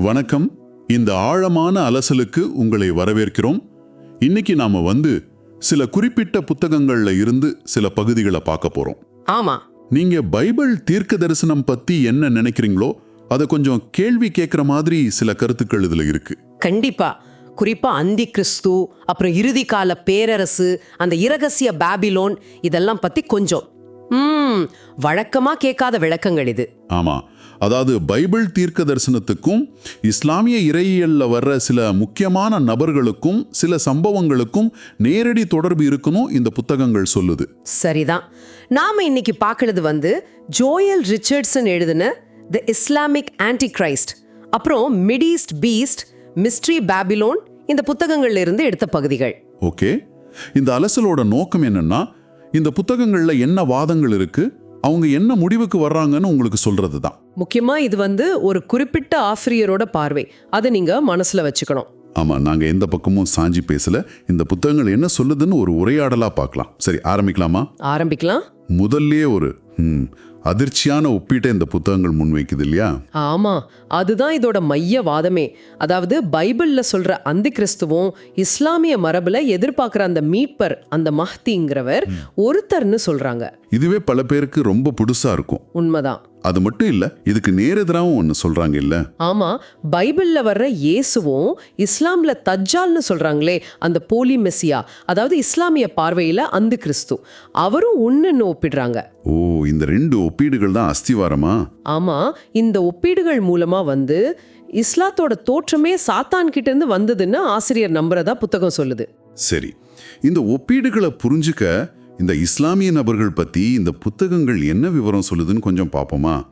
வணக்கம். இந்த ஆழமான அலசலுக்கு உங்களை வரவேற்கிறோம். இன்னைக்கு நாம வந்து சில குறிப்பிட்ட புத்தகங்கள்ல இருந்து சில பகுதிகளை பார்க்க போறோம். ஆமா. நீங்க பைபிள் தீர்க்க தரிசனம் பத்தி என்ன நினைக்கிறீங்களோ அதை கொஞ்சம் கேள்வி கேட்குற மாதிரி சில கருத்துக்கள் இதுல இருக்கு. கண்டிப்பா. குறிப்பா அந்தி கிறிஸ்து அப்புறம் இறுதி கால பேரரசு அந்த இரகசிய பாபிலோன் இதெல்லாம் பத்தி கொஞ்சம். ம் வழக்கமா கேட்காத விளக்கங்கள் இது. ஆமா. அதாவது பைபிள் தீர்க்க தரிசனத்துக்கும் இஸ்லாமிய இறையியல்ல வர்ற சில முக்கியமான நபர்களுக்கும் சில சம்பவங்களுக்கும் நேரடி தொடர்பு இருக்கணும் இந்த புத்தகங்கள் சொல்லுது. சரிதான். நாம இன்னைக்கு பார்க்கறது வந்து ஜோயல் ரிச்சர்ட்சன் எழுதின தி இஸ்லாமிக் ஆன்டி கிரைஸ்ட் அப்புறம் மிடிஸ்ட் பீஸ்ட் மிஸ்ட்ரி பாபிலோன் இந்த புத்தகங்கள்ல இருந்து எடுத்த பகுதிகள். ஓகே. இந்த அலசலோட நோக்கம் என்னன்னா இந்த புத்தகங்கள்ல என்ன வாதங்கள் இருக்கு? அவங்க என்ன முடிவுக்கு வர்றாங்கன்னு உங்களுக்கு சொல்றது தான் முக்கியமா இது வந்து ஒரு குறிப்பிட்ட ஆசிரியரோட பார்வை. அதை நீங்க மனசுல வச்சுக்கணும். ஆமா நாங்க எந்த பக்கமும் சாஞ்சி பேசல. இந்த புத்தகங்கள் என்ன சொல்லுதுன்னு ஒரு உரையாடலா பார்க்கலாம். சரி ஆரம்பிக்கலாமா? ஆரம்பிக்கலாம். முதல்லயே ஒரு அதிர்ச்சியான ஒப்பீட்டை இந்த புத்தகங்கள் முன்வைக்குது இல்லையா? ஆமா அதுதான் இதோட மைய வாதமே. அதாவது பைபிள்ல சொல்ற அந்தி கிறிஸ்துவும் இஸ்லாமிய மரபுல எதிர்பார்க்கிற அந்த மீட்பர் அந்த மஹ்திங்கிறவர் ஒருத்தர்னு சொல்றாங்க. இதுவே பல பேருக்கு ரொம்ப புதுசா இருக்கும். உண்மைதான். அது மட்டும் இல்ல இதுக்கு நேரெதிராகவும் ஒன்று சொல்றாங்க இல்ல ஆமா பைபிள்ல வர்ற இயேசுவும் இஸ்லாம்ல தஜ்ஜால்னு சொல்றாங்களே அந்த போலி மெஸ்ஸியா அதாவது இஸ்லாமிய பார்வையில அந்து கிறிஸ்து. அவரும் ஒண்ணுன்னு ஒப்பிடுறாங்க. ஓ இந்த ரெண்டு ஒப்பீடுகள் தான் அஸ்திவாரமா? ஆமா இந்த ஒப்பீடுகள் மூலமா வந்து இஸ்லாத்தோட தோற்றமே சாத்தான் கிட்ட இருந்து வந்ததுன்னு ஆசிரியர் நம்புறதா புத்தகம் சொல்லுது. சரி இந்த ஒப்பீடுகளை புரிஞ்சுக்க இந்த இஸ்லாமிய நபர்கள் பத்தி இந்த புத்தகங்கள் என்ன விவரம் சொல்லுதுன்னு கொஞ்சம் பார்ப்போமா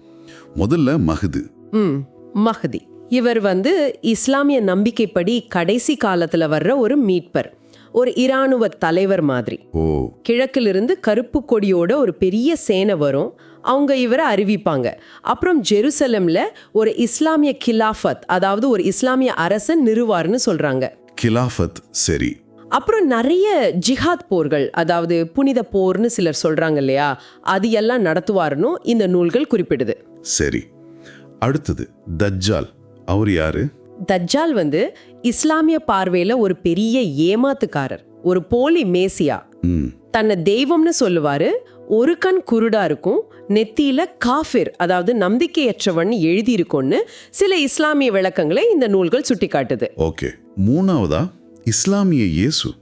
முதல்ல மஹது. ம் மஹதி. இவர் வந்து இஸ்லாமிய நம்பிக்கைப்படி கடைசி காலத்துல வர்ற ஒரு மீட்பர். ஒரு இராணுவ தலைவர் மாதிரி. ஓ. கிழக்கிலிருந்து கருப்பு கொடியோட ஒரு பெரிய சேனை வரும். அவங்க இவரை அறிவிப்பாங்க. அப்புறம் ஜெருசலம்ல ஒரு இஸ்லாமிய கிலாஃபத் அதாவது ஒரு இஸ்லாமிய அரசன் நிறுவார்னு சொல்றாங்க. கிலாஃபத் சரி. அப்புறம் நிறைய ஜிஹாத் போர்கள் அதாவது புனித போர்னு சிலர் சொல்றாங்க இல்லையா? அது எல்லாம் நடத்துவாருன்னு இந்த நூல்கள் குறிப்பிடுது. சரி. அடுத்தது தஜ்ஜால். அவர் யாரு? தஜ்ஜால் வந்து இஸ்லாமிய பார்வையில ஒரு பெரிய ஏமாத்துக்காரர் ஒரு போலி மேசியா. ம். தன்னை தெய்வம்னு சொல்லுவாரு. ஒரு கண் குருடா இருக்கும் நெத்தியில காஃபிர் அதாவது நம்பிக்கையற்றவன் எழுதியிருக்கும்னு சில இஸ்லாமிய விளக்கங்களை இந்த நூல்கள் சுட்டிக்காட்டுது. ஓகே. மூணாவதா? இஸ்லாமிய இயேசு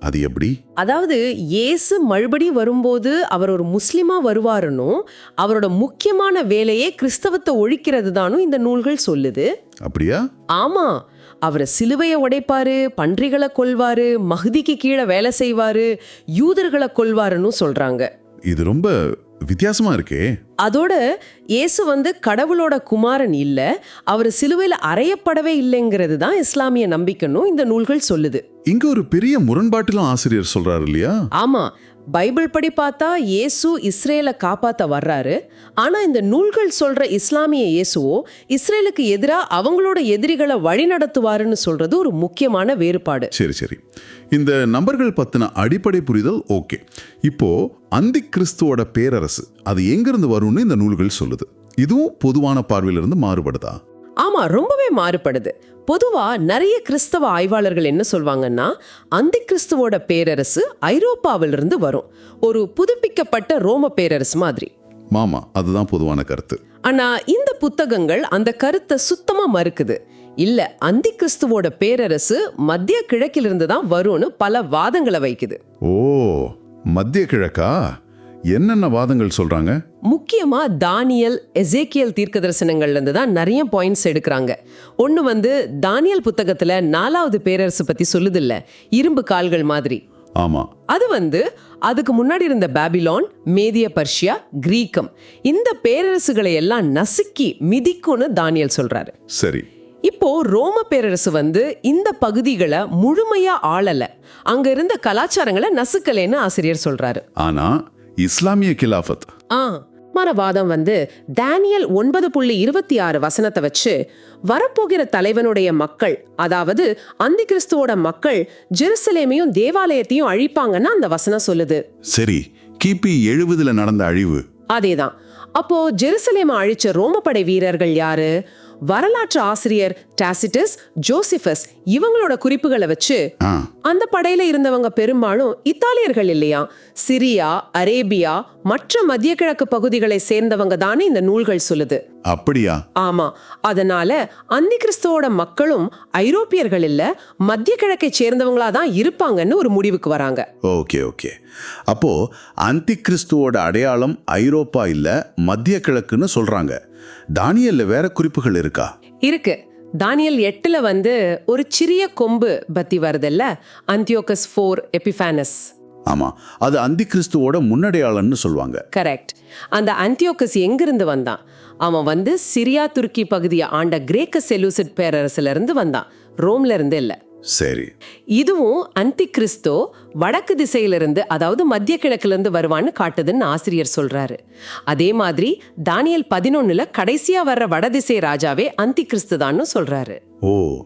அது எப்படி? அதாவது இயேசு மறுபடி வரும்போது அவர் ஒரு முஸ்லிமா வருவாருன்னும் அவரோட முக்கியமான வேலையே கிறிஸ்தவத்தை ஒழிக்கிறது தானும் இந்த நூல்கள் சொல்லுது. அப்படியா? ஆமா. அவர் சிலுவையை உடைப்பாரு பன்றிகளை கொல்வாரு மஹதிக்கு கீழே வேலை செய்வாரு யூதர்களை கொல்வாருன்னு சொல்றாங்க. இது ரொம்ப வித்தியாசமா இருக்கே. அதோட இயேசு வந்து கடவுளோட குமாரன் இல்ல. அவர் சிலுவையில் அறையப்படவே இல்லைங்கிறது தான் இஸ்லாமிய நம்பிக்கைன்னு இந்த நூல்கள் சொல்லுது. இங்க ஒரு பெரிய முரண்பாட்டிலும் ஆசிரியர் சொல்றாரு இல்லையா? ஆமா. பைபிள் படி பார்த்தா இயேசு இஸ்ரேலை காப்பாத்த வர்றாரு. ஆனா இந்த நூல்கள் சொல்ற இஸ்லாமிய இயேசுவோ இஸ்ரேலுக்கு எதிரா அவங்களோட எதிரிகளை வழிநடத்துவாருன்னு சொல்றது ஒரு முக்கியமான வேறுபாடு. சரி சரி. இந்த நம்பர்கள் பத்தின அடிப்படை புரிதல் ஓகே. இப்போ அந்தி கிறிஸ்துவோட பேரரசு அது எங்கிருந்து வரும்னு இந்த நூல்கள் சொல்லுது. இதுவும் பொதுவான பார்வையிலிருந்து மாறுபடுதா? ஆமா ரொம்பவே மாறுபடுது. பொதுவா நிறைய கிறிஸ்தவ ஆய்வாளர்கள் என்ன சொல்வாங்கன்னா அந்தி கிறிஸ்துவோட பேரரசு ஐரோப்பாவிலிருந்து வரும். ஒரு புதுப்பிக்கப்பட்ட ரோம பேரரசு மாதிரி. மாமா அதுதான் பொதுவான கருத்து. ஆனா இந்த புத்தகங்கள் அந்த கருத்தை சுத்தமா மறுக்குது. இல்ல அந்தி கிறிஸ்துவோட பேரரசு மத்திய கிழக்கிலிருந்து தான் வரும்னு பல வாதங்களை வைக்குது. ஓ மத்திய கிழக்கா? என்னென்ன வாதங்கள் சொல்றாங்க? முக்கியமா தானியல் எசேக்கியல் தீர்க்க தரிசனங்கள்ல இருந்து தான் நிறைய பாயிண்ட்ஸ் எடுக்கிறாங்க. ஒன்னு வந்து தானியல் புத்தகத்துல நாலாவது பேரரசு பத்தி சொல்லுதில்ல இரும்பு கால்கள் மாதிரி. ஆமா. அது வந்து அதுக்கு முன்னாடி இருந்த பாபிலான் மேதிய பர்ஷியா கிரீக்கம். இந்த பேரரசுகளை எல்லாம் நசுக்கி மிதிக்கும்னு தானியல் சொல்றாரு. சரி. இப்போ ரோம பேரரசு வந்து இந்த பகுதிகளை முழுமையா ஆளல. அங்க இருந்த கலாச்சாரங்களை நசுக்கலைன்னு ஆசிரியர் சொல்றாரு. ஆனா இஸ்லாமிய கிலாஃபத். ஆ மனவாதம் வந்து தானியல் ஒன்பது புள்ளி இருபத்தி ஆறு வசனத்தை வச்சு வரப்போகிற தலைவனுடைய மக்கள் அதாவது அந்தி கிறிஸ்துவோட மக்கள் ஜெருசலேமையும் தேவாலயத்தையும் அழிப்பாங்கன்னு அந்த வசனம் சொல்லுது. சரி கிபி எழுபதுல நடந்த அழிவு. அதேதான். அப்போ ஜெருசலேமை அழிச்ச ரோமப்படை வீரர்கள் யாரு? வரலாற்று ஆசிரியர் டாசிட்டஸ் ஜோசிஃபஸ் இவங்களோட குறிப்புகளை வச்சு அந்த படையில இருந்தவங்க பெரும்பாலும் இத்தாலியர்கள் இல்லையா? சிரியா அரேபியா மற்ற மத்திய கிழக்கு பகுதிகளை சேர்ந்தவங்க தானே இந்த நூல்கள் சொல்லுது. அப்படியா? ஆமா. அதனால அந்தி கிறிஸ்துவோட மக்களும் ஐரோப்பியர்கள் இல்ல மத்திய கிழக்கை சேர்ந்தவங்களா தான் இருப்பாங்கன்னு ஒரு முடிவுக்கு வராங்க. Okay okay. அப்போ அந்தி கிறிஸ்துவோட அடையாளம் ஐரோப்பா இல்ல மத்திய கிழக்குன்னு சொல்றாங்க. தானியல்ல வேற குறிப்புகள் இருக்கா? இருக்கு. தானியல் எட்டுல வந்து ஒரு சிறிய கொம்பு பத்தி வருதுல்ல? Antiochus four Epiphanes. ஆமா. அது அந்தி கிறிஸ்துவோட முன்னடையாளம்னு சொல்லுவாங்க கரெக்ட். அந்த அந்தியோகஸ் எங்கிருந்து வந்தான்? அவன் வந்து சிரியா துருக்கி பகுதியை ஆண்ட கிரேக்க செலூசிட் பேரரசுல இருந்து வந்தான். ரோம்ல இருந்து இல்ல. சரி. இதுவும் அந்தி கிறிஸ்தோ வடக்கு திசையிலிருந்து அதாவது மத்திய கிழக்குல இருந்து வருவான்னு காட்டுதுன்னு ஆசிரியர் சொல்றாரு. அதே மாதிரி தானியல் பதினொன்னுல கடைசியா வர்ற வடதிசை ராஜாவே அந்தி கிறிஸ்து தான்னு சொல்றாரு. ஓ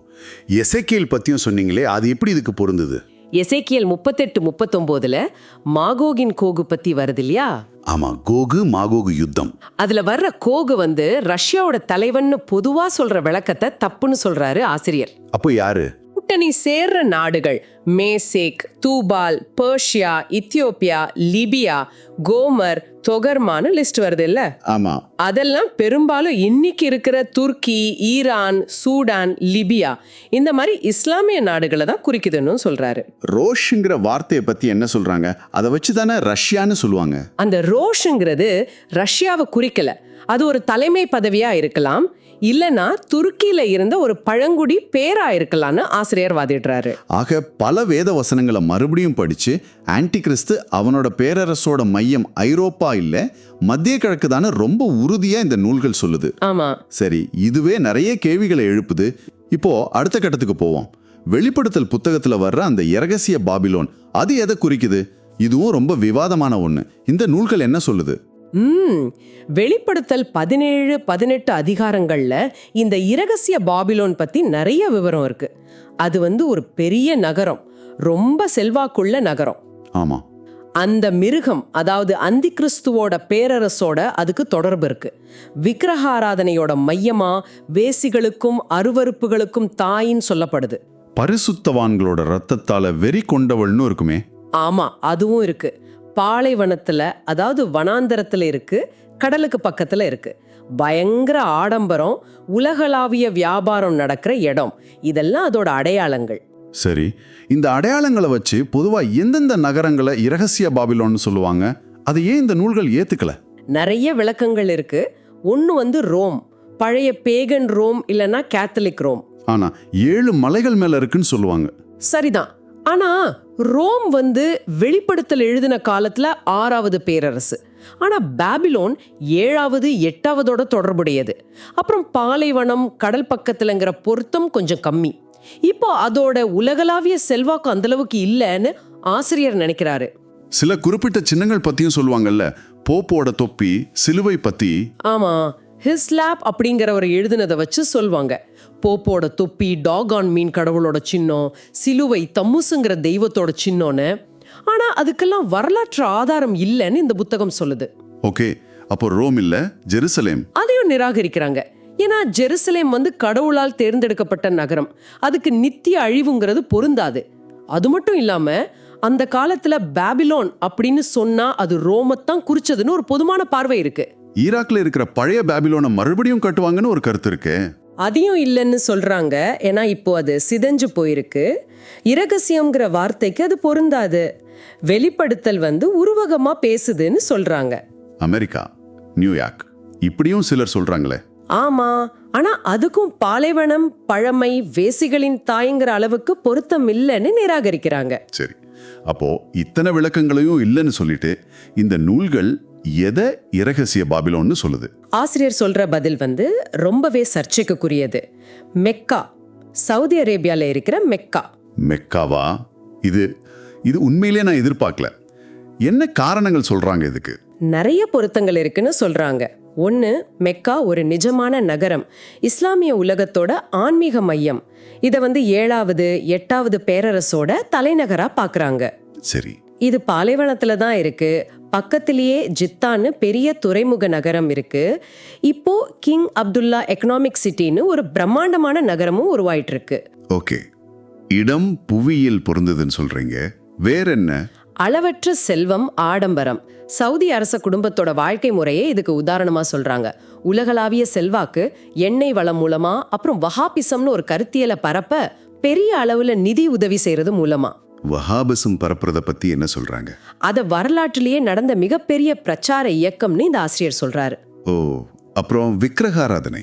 எசேக்கியேல் பத்தியும் சொன்னீங்களே அது எப்படி இதுக்கு பொருந்தது? எசேக்கியல் முப்பத்தெட்டு முப்பத்தொம்போதுல மாகோகின் கோகு பத்தி வருது இல்லையா? ஆமா கோகு மாகோகு யுத்தம். அதுல வர்ற கோகு வந்து ரஷ்யாவோட தலைவன்னு பொதுவா சொல்ற விளக்கத்தை தப்புன்னு சொல்றாரு ஆசிரியர். அப்போ யாரு? கூட்டணி சேர்ற நாடுகள் Meshech Tubal Persia Ethiopia Libya Gomer தொகர்மான்னு list வருது இல்ல? ஆமா. அதெல்லாம் பெரும்பாலும் இன்னைக்கு இருக்கிற துர்க்கி ஈரான் சூடான் லிபியா இந்த மாதிரி இஸ்லாமிய நாடுகளை தான் குறிக்குதுன்னு சொல்றாரு. ரோஷ்ங்கிற வார்த்தையை பத்தி என்ன சொல்றாங்க? அதை வச்சு தானே ரஷ்யான்னு சொல்லுவாங்க. அந்த ரோஷுங்கிறது ரஷ்யாவை குறிக்கல. அது ஒரு தலைமை பதவியா இருக்கலாம். இல்லனா துருக்கியில இருந்த ஒரு பழங்குடி பேரா இருக்கலாம்னு ஆசிரியர் வாதிடுறாரு. ஆக பல வேத வசனங்களை மறுபடியும் படிச்சு ஆன்டி கிறிஸ்து அவனோட பேரரசோட மையம் ஐரோப்பா இல்ல மத்திய கிழக்கு தானே ரொம்ப உறுதியா இந்த நூல்கள் சொல்லுது. ஆமா. சரி இதுவே நிறைய கேள்விகளை எழுப்புது. இப்போ அடுத்த கட்டத்துக்கு போவோம். வெளிப்படுத்தல் புத்தகத்துல வர்ற அந்த இரகசிய பாபிலோன் அது எதை குறிக்குது? இதுவும் ரொம்ப விவாதமான ஒண்ணு. இந்த நூல்கள் என்ன சொல்லுது? ம் வெளிப்படுத்தல் பதினேழு பதினெட்டு அதிகாரங்கள்ல இந்த இரகசிய பாபிலோன் பத்தி நிறைய விவரம் இருக்கு. அது வந்து ஒரு பெரிய நகரம் ரொம்ப செல்வாக்குள்ள நகரம். ஆமா. அந்த மிருகம் அதாவது அந்தி கிறிஸ்துவோட பேரரசோட அதுக்கு தொடர்பு இருக்கு. விக்கிரகாராதனையோட மையமா வேசிகளுக்கும் அருவருப்புகளுக்கும் தாயின்னு சொல்லப்படுது. பரிசுத்தவான்களோட ரத்தத்தால வெறி கொண்டவள்னு இருக்குமே. ஆமா அதுவும் இருக்கு. பாலைவனத்துல அதாவது வனாந்தரத்துல இருக்கு கடலுக்கு பக்கத்துல இருக்கு. பயங்கர ஆடம்பரம் உலகளாவிய வியாபாரம் நடக்கிற இடம். இதெல்லாம் அதோட அடையாளங்கள். சரி இந்த அடையாளங்களை வச்சு பொதுவா எந்தெந்த நகரங்களை இரகசிய பாபிலோன்னு சொல்லுவாங்க? அதை ஏன் இந்த நூல்கள் ஏத்துக்கல? நிறைய விளக்கங்கள் இருக்கு. ஒன்று வந்து ரோம். பழைய பேகன் ரோம் இல்லைன்னா கேத்தலிக் ரோம். ஆனா ஏழு மலைகள் மேல இருக்குன்னு சொல்லுவாங்க. சரிதான். ஆனா ரோம் வந்து வெளிப்படுத்தல் எழுதின காலத்துல ஆறாவது பேரரசு. ஆனா பாபிலோன் ஏழாவது எட்டாவதோட தொடர்புடையது. அப்புறம் பாலைவனம் கடல் பக்கத்துலங்கிற பொருத்தம் கொஞ்சம் கம்மி. இப்போ அதோட உலகளாவிய செல்வாக்கு அந்த அளவுக்கு இல்லைன்னு ஆசிரியர் நினைக்கிறாரு. சில குறிப்பிட்ட சின்னங்கள் பத்தியும் சொல்லுவாங்கல்ல போப்போட தொப்பி சிலுவை பத்தி. ஆமா. ஹிஸ்லாப் அப்படிங்கிறவர் எழுதினதை வச்சு சொல்லுவாங்க போப்போட தொப்பி டாக் ஆன் மீன் கடவுளோட சின்னம் சிலுவை தம்முசுங்கிற தெய்வத்தோட சின்னம்னு. ஆனா அதுக்கெல்லாம் வரலாற்று ஆதாரம் இல்லைன்னு இந்த புத்தகம் சொல்லுது. ஓகே அப்போ ரோம் இல்ல ஜெருசலேம்? அதையும் நிராகரிக்கிறாங்க. ஏன்னா ஜெருசலேம் வந்து கடவுளால் தேர்ந்தெடுக்கப்பட்ட நகரம். அதுக்கு நித்திய அழிவுங்கிறது பொருந்தாது. அது மட்டும் இல்லாம அந்த காலத்துல பாபிலோன் அப்படின்னு சொன்னா அது ரோமத்தான் குறிச்சதுன்னு ஒரு பொதுவான பார்வை இருக்கு. ஈராக்ல இருக்கிற பழைய பாபிலோனை மறுபடியும் கட்டுவாங்கன்னு ஒரு கருத்து இருக்கு. அதையும் இல்லைன்னு சொல்றாங்க. ஏன்னா இப்போ அது சிதைஞ்சு போயிருக்கு. இரகசியம்ங்கிற வார்த்தைக்கு அது பொருந்தாது. வெளிப்படுத்தல் வந்து உருவகமா பேசுதுன்னு சொல்றாங்க. அமெரிக்கா நியூயார்க் இப்படியும் சிலர் சொல்றாங்களே. ஆமா. ஆனா அதுக்கும் பாலைவனம் பழமை வேசிகளின் தாய்ங்கிற அளவுக்கு பொருத்தம் இல்லைன்னு நிராகரிக்கிறாங்க. சரி. அப்போ இத்தனை விளக்கங்களையும் இல்லைன்னு சொல்லிட்டு இந்த நூல்கள் எதை இரகசிய பாபிலோன்னு சொல்லுது? ஆசிரியர் சொல்ற பதில் வந்து ரொம்பவே சர்ச்சைக்குரியது. மெக்கா சவுதி அரேபியால இருக்கிற மெக்கா. மெக்காவா? இது இது உண்மையிலே நான் எதிர்பார்க்கல. என்ன காரணங்கள் சொல்றாங்க இதுக்கு? நிறைய பொருத்தங்கள் இருக்குன்னு சொல்றாங்க. ஒன்று மெக்கா ஒரு நிஜமான நகரம். இஸ்லாமிய உலகத்தோட ஆன்மீக மையம். இதை வந்து ஏழாவது எட்டாவது பேரரசோட தலைநகரா பார்க்கறாங்க சரி. இது பாலைவனத்துல தான் இருக்கு. பக்கத்திலேயே ஜித்தான்னு பெரிய துறைமுக நகரம் இருக்கு. இப்போ கிங் அப்துல்லா எக்கனாமிக் சிட்டின்னு ஒரு பிரம்மாண்டமான நகரமும் உருவாயிட்டு இருக்கு ஓகே. இடம் புவியியல் பொருந்ததுன்னு சொல்றீங்க. வேற என்ன அளவற்ற செல்வம் ஆடம்பரம். சவுதி அரச குடும்பத்தோட வாழ்க்கை முறையே இதுக்கு உதாரணமா சொல்றாங்க. உலகளாவிய செல்வாக்கு எண்ணெய் வளம் மூலமா அப்புறம் வஹாபிசம்னு ஒரு கருத்தியலை பரப்ப பெரிய அளவுல நிதி உதவி செய்யறது மூலமா. வஹாபிசம் பரப்புறத பத்தி என்ன சொல்றாங்க? அத வரலாற்றிலேயே நடந்த மிகப்பெரிய பிரச்சார இயக்கம்னு இந்த ஆசிரியர் சொல்றாரு. ஓ அப்புறம் விக்கிரகாராதனை.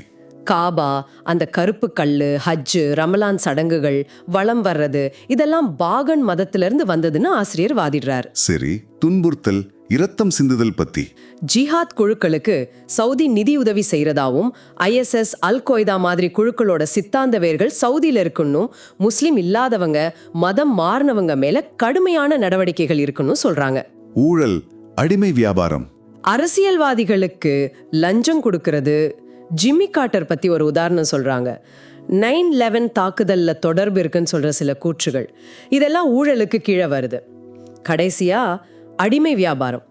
காபா அந்த கருப்பு கல்லு ஹஜ்ஜு ரமலான் சடங்குகள் வளம் வர்றது இதெல்லாம் பாகன் மதத்திலிருந்து வந்ததுன்னு ஆசிரியர் வாதிடுறார். சரி துன்புறுத்தல் இரத்தம் சிந்துதல் பத்தி. ஜிஹாத் குழுக்களுக்கு சவுதி நிதி உதவி செய்யறதாவும் ஐஎஸ்எஸ் அல் கொய்தா மாதிரி குழுக்களோட சித்தாந்த வேர்கள் சவுதியில இருக்கணும் முஸ்லிம் இல்லாதவங்க மதம் மாறினவங்க மேல கடுமையான நடவடிக்கைகள் இருக்குன்னு சொல்றாங்க. ஊழல் அடிமை வியாபாரம். அரசியல்வாதிகளுக்கு லஞ்சம் கொடுக்கறது. ஜிம்மி காட்டர் பத்தி ஒரு உதாரணம் சொல்றாங்க. நைன் லெவன் தாக்குதல்ல தொடர்பு இருக்குன்னு சொல்ற சில கூற்றுகள். இதெல்லாம் ஊழலுக்கு கீழே வருது. கடைசியா அடிமை வியாபாரம்.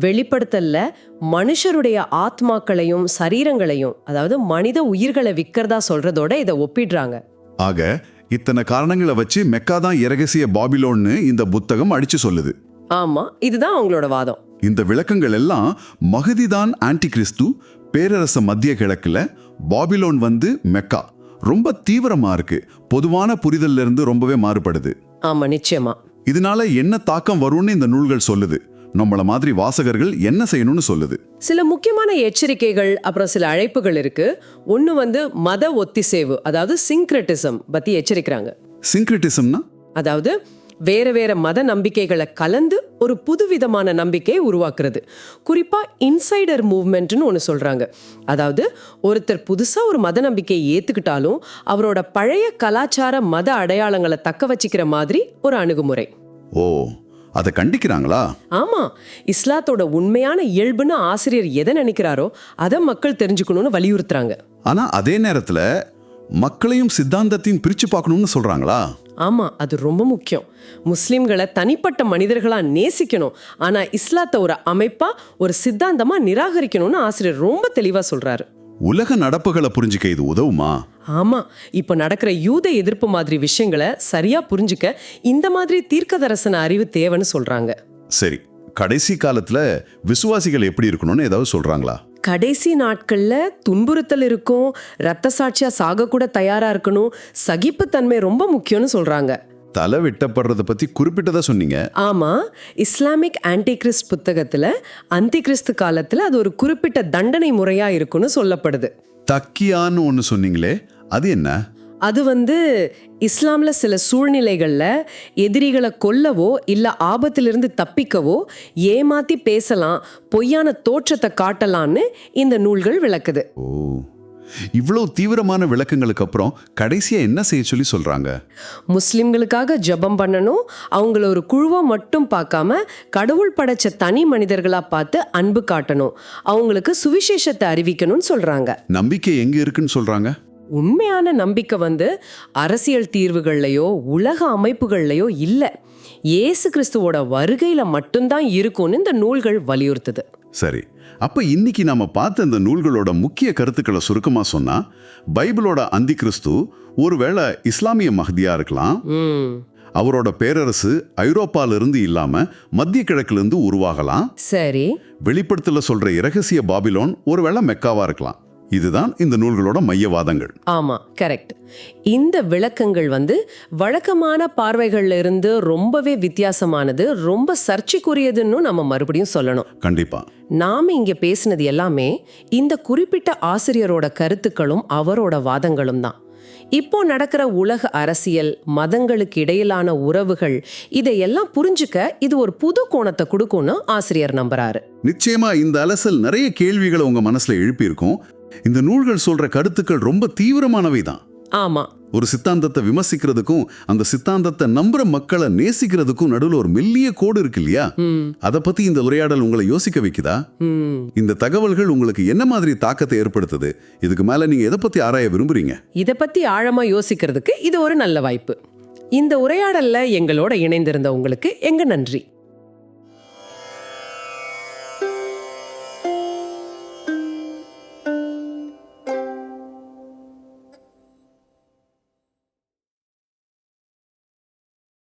வெளிப்படுத்தல்ல மனுஷருடைய ஆத்மாக்களையும் சரீரங்களையும் அதாவது மனித உயிர்களை விற்கிறதா சொல்றதோட இதை ஒப்பிடுறாங்க. ஆக இத்தனை காரணங்களை வச்சு மெக்கா தான் இரகசிய பாபிலோன்னு இந்த புத்தகம் அடிச்சு சொல்லுது. ஆமா இதுதான் அவங்களோட வாதம். இந்த விளக்கங்கள் எல்லாம் மகதிதான் ஆன்டி கிறிஸ்து பேரரச மத்திய கிழக்குல பாபிலோன் வந்து மெக்கா. ரொம்ப தீவிரமா இருக்கு. பொதுவான புரிதல்ல இருந்து ரொம்பவே மாறுபடுது. ஆமா நிச்சயமா. இதனால என்ன தாக்கம் வரும்னு இந்த நூல்கள் சொல்லுது. நம்மள மாதிரி வாசகர்கள் என்ன செய்யணும்னு சொல்லுது. சில முக்கியமான எச்சரிக்கைகள் அப்புறம் சில அழைப்புகள் இருக்கு. ஒன்று வந்து மத ஒத்திசேவு அதாவது சிங்க்ரெட்டிசம் பத்தி எச்சரிக்கிறாங்க. சிங்க்ரிட்டிசம்னா அதாவது வேற வேற மத நம்பிக்கைகளை கலந்து ஒரு புதுவிதமான நம்பிக்கையை உருவாக்குறது. குறிப்பா இன்சைடர் மூவ்மெண்ட்னு ஒன்று சொல்றாங்க. அதாவது ஒருத்தர் புதுசா ஒரு மத நம்பிக்கையை ஏத்துக்கிட்டாலும் அவரோட பழைய கலாச்சார மத அடையாளங்களை தக்க வச்சுக்கிற மாதிரி ஒரு அணுகுமுறை. ஓ அதை கண்டிக்கிறாங்களா? ஆமா. இஸ்லாத்தோட உண்மையான இயல்புன்னு ஆசிரியர் எதை நினைக்கிறாரோ அதை மக்கள் தெரிஞ்சுக்கணும்னு வலியுறுத்துறாங்க. ஆனா அதே நேரத்துல மக்களையும் சித்தாந்தத்தையும் பிரிச்சு பார்க்கணும்னு சொல்றாங்களா? ஆமா அது ரொம்ப முக்கியம். முஸ்லிம்களை தனிப்பட்ட மனிதர்களா நேசிக்கணும். ஆனா இஸ்லாத்தை ஒரு அமைப்பா ஒரு சித்தாந்தமா நிராகரிக்கணும்னு ஆசிரியர் ரொம்ப தெளிவா சொல்றாரு. உலக நடப்புகளை புரிஞ்சுக்க இது உதவுமா? ஆமா இப்போ நடக்கிற யூத எதிர்ப்பு மாதிரி விஷயங்களை சரியா புரிஞ்சுக்க இந்த மாதிரி தீர்க்கதரசன அறிவு தேவைன்னு சொல்றாங்க. சரி கடைசி காலத்துல விசுவாசிகள் எப்படி இருக்கணும்னு ஏதாவது சொல்றாங்களா? கடைசி நாட்கள்ல துன்புறுத்தல் இருக்கும் ரத்த சாட்சியா சாக கூட தயாரா இருக்கணும் சகிப்புத்தன்மை ரொம்ப முக்கியம்னு சொல்றாங்க. தலை வெட்டப்படுறத பத்தி குறிப்பிட்டதா சொன்னீங்க. ஆமா இஸ்லாமிக் ஆன்டிகிறிஸ்ட் புத்தகத்துல அந்திகிறிஸ்து காலத்துல அது ஒரு குறிப்பிட்ட தண்டனை முறையா இருக்குன்னு சொல்லப்படுது. தக்கியான்னு ஒன்னு சொன்னீங்களே அது என்ன? அது வந்து இஸ்லாம்ல சில சூழ்நிலைகள்ல எதிரிகளை கொல்லவோ இல்ல ஆபத்திலிருந்து தப்பிக்கவோ ஏமாத்தி பேசலாம் பொய்யான தோற்றத்தை காட்டலான்னு இந்த நூல்கள் விளக்குது. ஓ இவ்வளவு தீவிரமான விளக்கங்களுக்கு அப்புறம் கடைசியா என்ன செய்ய சொல்லி சொல்றாங்க? முஸ்லிம்களுக்காக ஜெபம் பண்ணணும் அவங்கள ஒரு குழுவா மட்டும் பார்க்காம கடவுள் படைச்ச தனி மனிதர்களா பார்த்து அன்பு காட்டணும் அவங்களுக்கு சுவிசேஷத்தை அறிவிக்கணும்னு சொல்றாங்க. நம்பிக்கை எங்க இருக்குன்னு சொல்றாங்க? உண்மையான நம்பிக்கை வந்து அரசியல் தீர்வுகள்லையோ உலக அமைப்புகள்லையோ இல்லை. இயேசு கிறிஸ்துவோட வருகையில மட்டும்தான் இருக்கும்னு இந்த நூல்கள் வலியுறுத்துது. சரி. அப்ப இன்னைக்கு நாம பார்த்த இந்த நூல்களோட முக்கிய கருத்துக்களை சுருக்கமா சொன்னா பைபிளோட அந்தி கிறிஸ்து ஒருவேளை இஸ்லாமிய மஹதியா இருக்கலாம். அவரோட பேரரசு ஐரோப்பால இருந்து இல்லாம மத்திய கிழக்குல இருந்து உருவாகலாம். சரி. வெளிப்படுத்தல சொல்ற இரகசிய பாபிலோன் ஒருவேளை மெக்காவா இருக்கலாம். இதுதான் இந்த நூல்களோட மையவாதங்கள். ஆமா கரெக்ட் இந்த விளக்கங்கள் வந்து வழக்கமான பார்வைகள்ல இருந்து ரொம்பவே வித்தியாசமானது ரொம்ப சர்ச்சைக்குரியதுன்னு நம்ம மறுபடியும் சொல்லணும். கண்டிப்பா. நாம இங்க பேசினது எல்லாமே இந்த குறிப்பிட்ட ஆசிரியரோட கருத்துக்களும் அவரோட வாதங்களும் தான். இப்போ நடக்கிற உலக அரசியல் மதங்களுக்கு இடையிலான உறவுகள் இதையெல்லாம் புரிஞ்சுக்க இது ஒரு புது கோணத்தை கொடுக்கும்னு ஆசிரியர் நம்புறாரு. நிச்சயமா இந்த அலசல் நிறைய கேள்விகளை உங்க மனசுல எழுப்பியிருக்கும். இந்த நூல்கள் சொல்ற கருத்துக்கள் ரொம்ப தீவிரமானவை தான் ஆமா. ஒரு சித்தாந்தத்தை விமர்சிக்கிறதுக்கும் அந்த சித்தாந்தத்தை நம்புற மக்களை நேசிக்கிறதுக்கும் நடுவில் ஒரு மெல்லிய கோடு இருக்கு இல்லையா? அதை பத்தி இந்த உரையாடல் உங்களை யோசிக்க வைக்குதா? இந்த தகவல்கள் உங்களுக்கு என்ன மாதிரி தாக்கத்தை ஏற்படுத்துது? இதுக்கு மேல நீங்க எதை பத்தி ஆராய விரும்புறீங்க? இதை பத்தி ஆழமா யோசிக்கிறதுக்கு இது ஒரு நல்ல வாய்ப்பு. இந்த உரையாடல்ல எங்களோட இணைந்திருந்த உங்களுக்கு எங்க நன்றி.